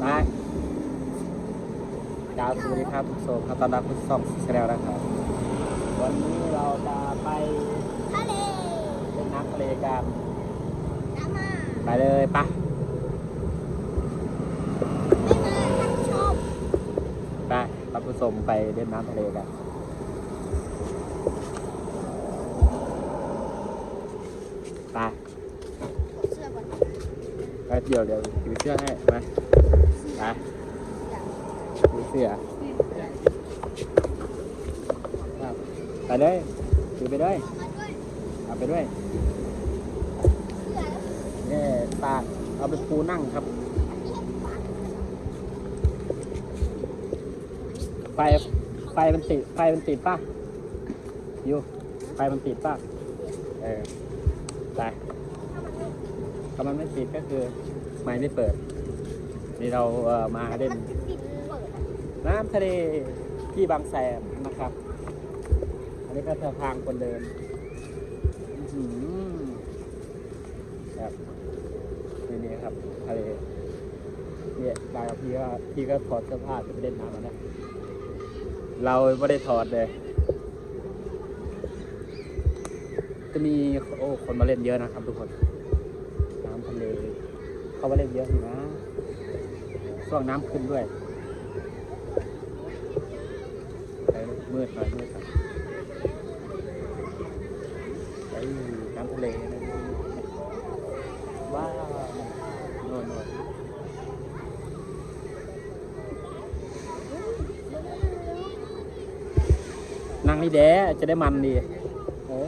ไปดาวสวัสดีครับทุกโซครับตอนรับคุณส่องแชนแนลนะครับ วันนี้เราจะไปทะเลเล่นน้ำทะเลกันน้ำมาไปเลยไปะไม่มาท่านผู้ชมไปรับผู้ชมไปเล่นน้ำทะเลกันไปเสื้อก่อน ไปเดี๋ยวเดี๋ยวถือเสื้อให้มาไปถือเสื้อครับไปเลยถือไปด้วยเอาไปด้วยเนี่ยตากเอาไปปูนั่งครับ ไฟไฟมันติดไฟมันติดป่ะอยู่ไฟมันติดป่ะเออไป ถ้ามันไม่ติดก็คือไม่ไม่เปิด นี่เราเอ่อมาเล่นมันติดเปิดอะน้ำทะเลที่บางแสนนะครับ อันนี้ก็เธอทางคนเดินอื้อหือครับนี่นี่ครับทะเลเนี่ยบางกับพี่ก็พี่ก็ถอดเสื้อผ้าจะไปเล่นน้ำแล้วนะเราไม่ได้ถอดเลย จะมีโอ้คนมาเล่นเยอะนะครับทุกคนน้ำทะเล เขามาเล่นเยอะอยู่นะช่วงน้ำขึ้นด้วยไปมืดหน่อยมืดหน่อยไปน้ำทะเลนะว้าวโนนโน่นนั่งนี่แดะจะได้มันดีเออ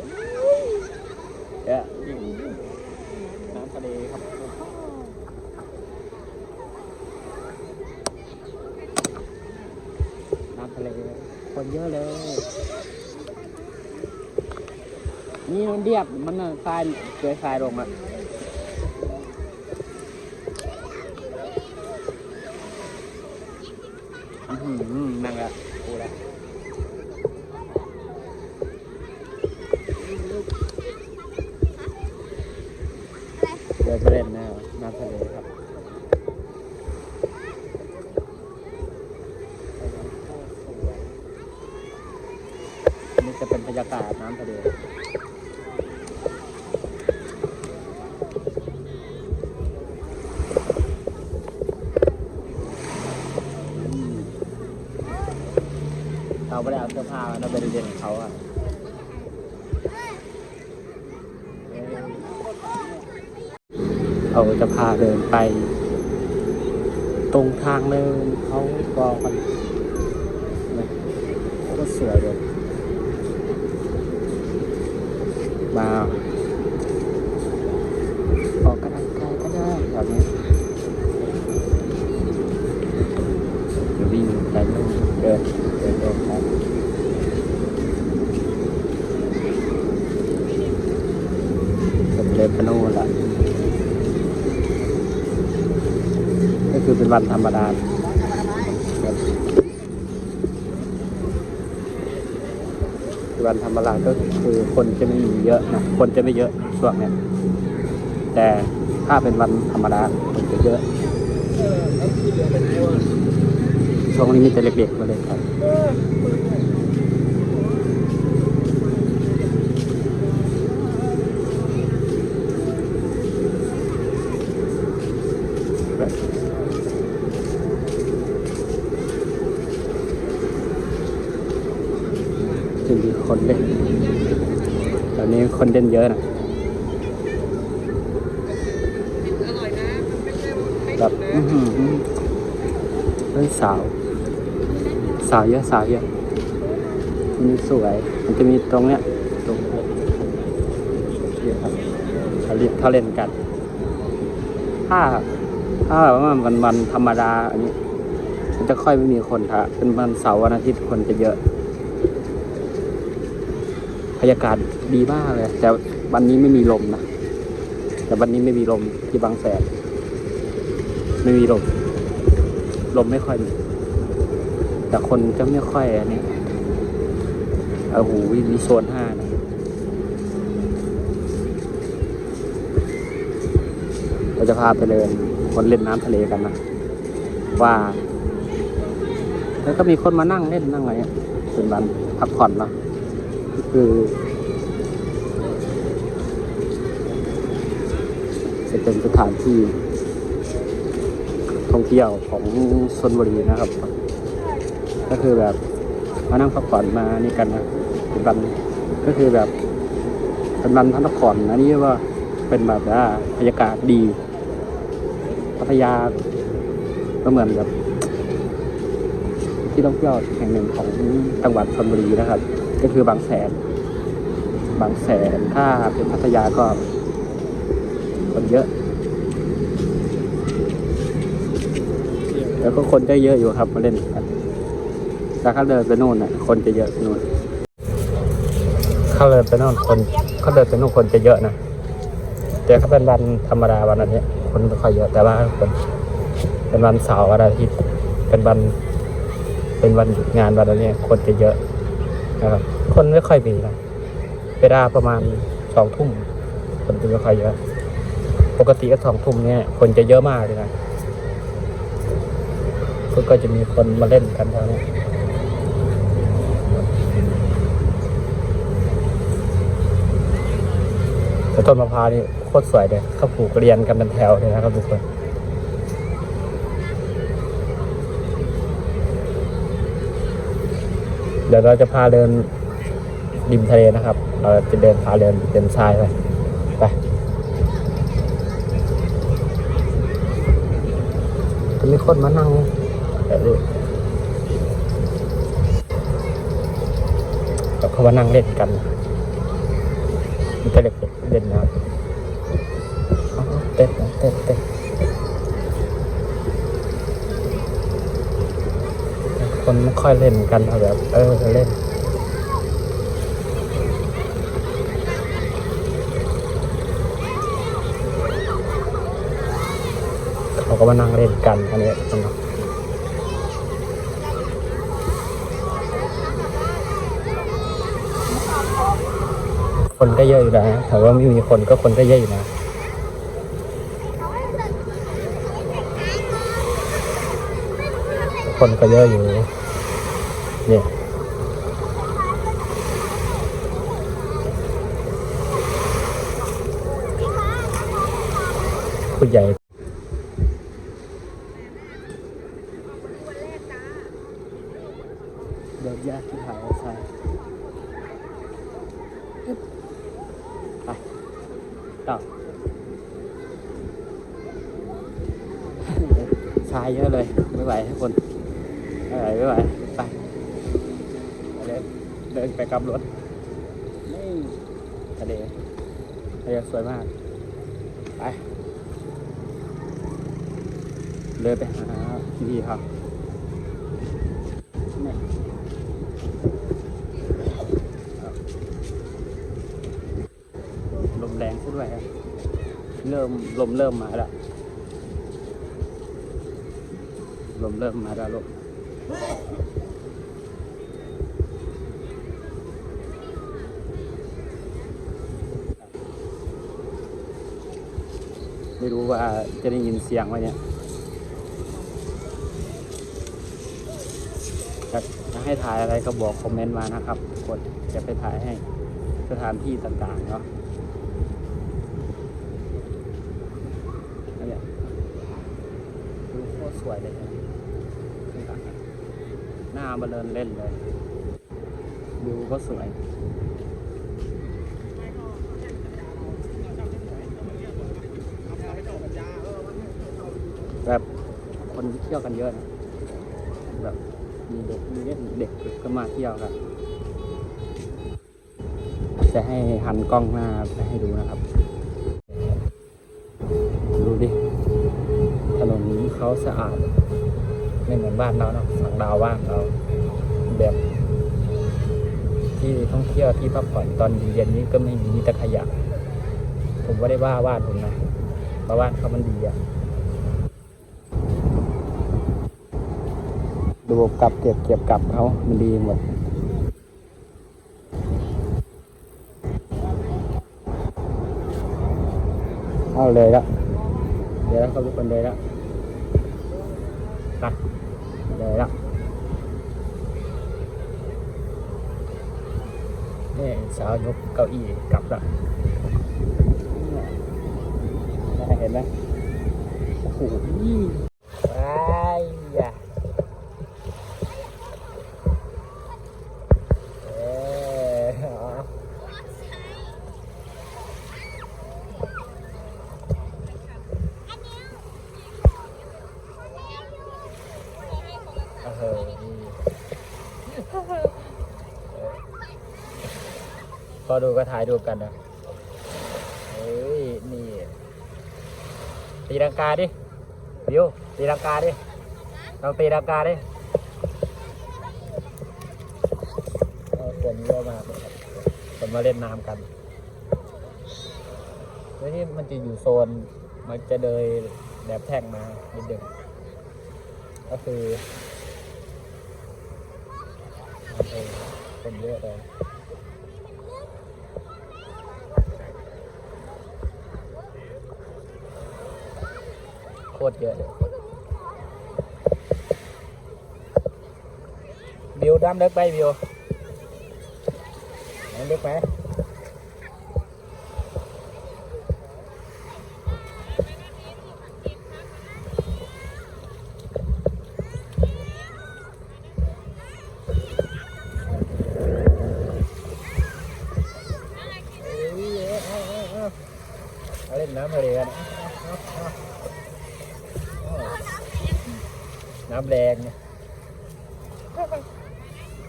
เดี๋ยวนี่น้ำทะเลครับ น้ำทะเลคนเยอะเลย นี่มันเรียบมันน่ะทรายเกยทรายลงอะอื้อหือนั่งอะกูละเดินไปเล่นนะน้ำทะเลครับนนี้จะเป็นบรรยากาศน้ำทะเล ได้เอาเสื้อผ้าเราไปเรียนของเขาอะเราจะพาเดินไป ตรงทางเดินเขากอกันนะก็สวยเลยมาออกกำลังกายก็ได้แบบนี้เดี๋ยววิ่งไปเดิน เดินเดินเดินไปก็เดินไปโน่นละก็คือเป็นวันธรรมดาวันธรรมดาก็คือคนจะไม่มีเยอะนะคนจะไม่เยอะช่วงเนี้ยแต่ถ้าเป็นวันธรรมดาคนจะเยอะช่วงนี้มีแต่เด็กๆมาเลยครับ จะมีคนเล่นตอนนี้คนเล่นเยอะนะแบบอื้อหือเฮ้ยสาว สาวเยอะสาวเยอะมันสวย มันจะมีตรงเนี้ยตรงเนี้ยเยอะครับเขาเรียกเขาเล่นกัน ถ้าถ้าแบบว่าวันวันธรรมดาอันนี้มันจะค่อยไม่มีคนถ้าเป็นวันเสาร์วันอาทิตย์คนจะเยอะบรรยากาศดีมากเลย แต่วันนี้ไม่มีลมนะแต่วันนี้ไม่มีลมที่บางแสนไม่มีลม ลมไม่ค่อยมี แต่คนจะไม่ค่อยอันนี้โอ้โหมีโซนห้านะเราจะพาไปเดินคนเล่นน้ำทะเลกันนะ ว่า แล้วก็มีคนมานั่งเล่นนั่งอะไรเงี้ยเป็นวันพักผ่อนเนาะคือจะเป็นสถานที่ท่องเที่ยวของชนบุรีนะครับ ก็คือแบบมานั่งพักผ่อนมานี่กันนะเป็นวันก็คือแบบเป็นวันพักผ่อนอันนี้ว่าเป็นแบบว่าบรรยากาศดีพัทยาก็เหมือนแบบที่ท่องเที่ยวแห่งหนึ่งของจังหวัดชลบุรีนะครับ ก็คือบางแสน บางแสนถ้าเป็นพัทยาก็คนเยอะ แล้วก็คนจะเยอะอยู่ครับมาเล่นกัน แต่ถ้าเดินไปนู่นน่ะคนจะเยอะนู่นเขาเดินไปนู่นคนเขาเดินไปนู่นคนจะเยอะนะแต่ถ้าเป็นวันธรรมดาวันอาทิตย์คนไม่ค่อยเยอะแต่ว่าคนเป็นวันเสาร์วันอาทิตย์เป็นวัน เป็นวันหยุดงานวันนี้คนจะเยอะนะครับคนไม่ค่อยมีนะเวลาประมาณสองทุ่มคนจะไม่ค่อยเยอะ ปกติก็สองทุ่มเนี่ย คนจะเยอะมากเลยนะก็จะมีคนมาเล่นกันแถว ต้นมะพร้าวนี่โคตรสวยเลยเขาปลูกเรียนกันเป็นแถวเลยนะครับทุกคนเดี๋ยวเราจะพาเดินริมทะเลนะครับ เราจะเดินพาเดินเป็นทรายไปไปจะมีคนมานั่งแบบนี้แล้วเขามานั่งเล่นกันมีแต่เด็ก เล่นนะเต้นนะเต้นเต้นคนไม่ค่อยเล่นกันเอาแบบ เออเล่นเขาก็มานั่งเล่นกันอันนี้นะ คนก็เยอะอยู่นะแต่ว่าไม่มีคนก็คนก็เยอะอยู่นะคนก็เยอะอยู่เนี่ยผู้ใหญ่ เดินยากที่หายใช่ไปต่อชายเยอะเลย ไม่ไหวทุกคนไม่ไหวไม่ไหวไปเดิน เดินไปกับรถนี่ทะเลทะเลสวยมาก ไป เดินไปหาพี่ๆครับลมแรงซะด้วยครับเริ่มลมเริ่มมาแล้วลมเริ่มมาแล้วลม รู้ว่าจะได้ยินเสียงไหมเนี่ยถ้าถ้าให้ถ่ายอะไรก็บอกคอมเมนต์มานะครับ กดจะไปถ่ายให้สถานที่ต่างๆเนาะนเนี้ยดูโคตรสวยเลยหน้ามาเดินเล่นเลย ดูก็สวย แบบคนเที่ยวกันเยอะนะแบบมีเด็กมีเด็กเด็กก็มาเที่ยวกันจะให้หันกล้องหน้าไปให้ดูนะครับ ดูดิ ถนนนี้เขาสะอาด ไม่เหมือนบ้านเราเนาะฝั่งดาวบ้านเรา แบบ ที่ท่องเที่ยวที่พักผ่อนตอนเย็นนี้ก็ไม่มีมีแต่ขยะ ผมไม่ได้ว่าบ้านผมนะเพราะบ้านเขามันดีอะ ระบบกลับเก็บเก็บกลับเขามันดีหมดเอาเลยละเดี๋ยวเขาทุกคนเลยละไปเลยละนี่สาวยกเก้าอี้กลับละเห็นไหมโอ้โหว้ายอะเอออ๋อ เออพ อดูก็ถ่ายรูปกันนะเฮ้ยนี่ตีลังกาดิวิวตีลังกาดิลองตีลังกาดิคนเยอะมากคนมาเล่นน้ำกันแล้วนี่มันจะอยู่โซนมันจะเดยแบบแท่งมานิดเดียวก็คือคนเยอะเลย ตรเยอะเลยบิวดำเล็กไปบิวเล็กไปมเอ้ยเอาเอาเอาเอาเล่นน้ำอะไรกันเอาเอาเอาเอาน้ำแรงเนี่ย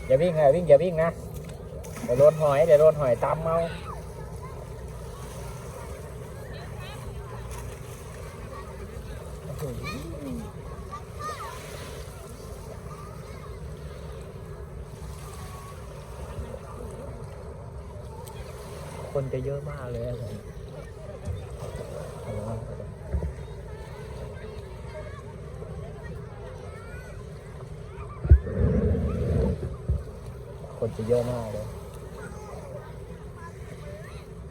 อย่า วิ่งนะวิ่งอย่าวิ่งนะเดี๋ยวโดนหอยเดี๋ยวโดนหอยตำเอาคนจะเยอะมากเลยอะไรเอาละ คนจะเยอะมากเลย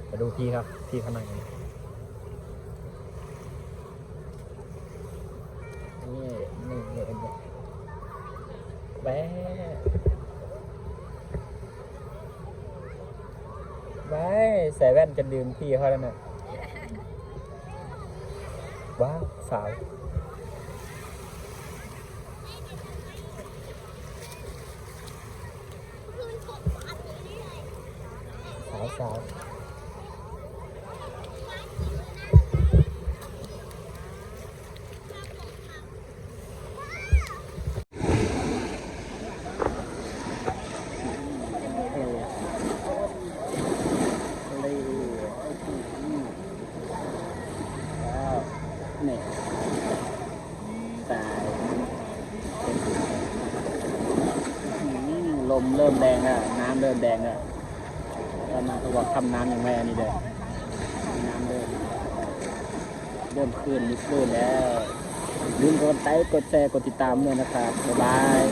มาดูพี่ครับ พี่ข้างในนี่นี่นี่นี่เป็นไงแบ๊ะไม่ใส่แว่นจะลืมพี่เขาแล้วนะว้าวสาว สาวสาวเนี่ยตายอืมลมเริ่มแดงแล้วน้ำเริ่มแดงแล้วือว่าทำน้ำยังไม่อันนี้เด้น้ำเริ่มเริ่มขึ้นมีคลื่นแล้วลืมกดไลค์กดแชร์กดติดตามด้วยนะครับบ๊ายบาย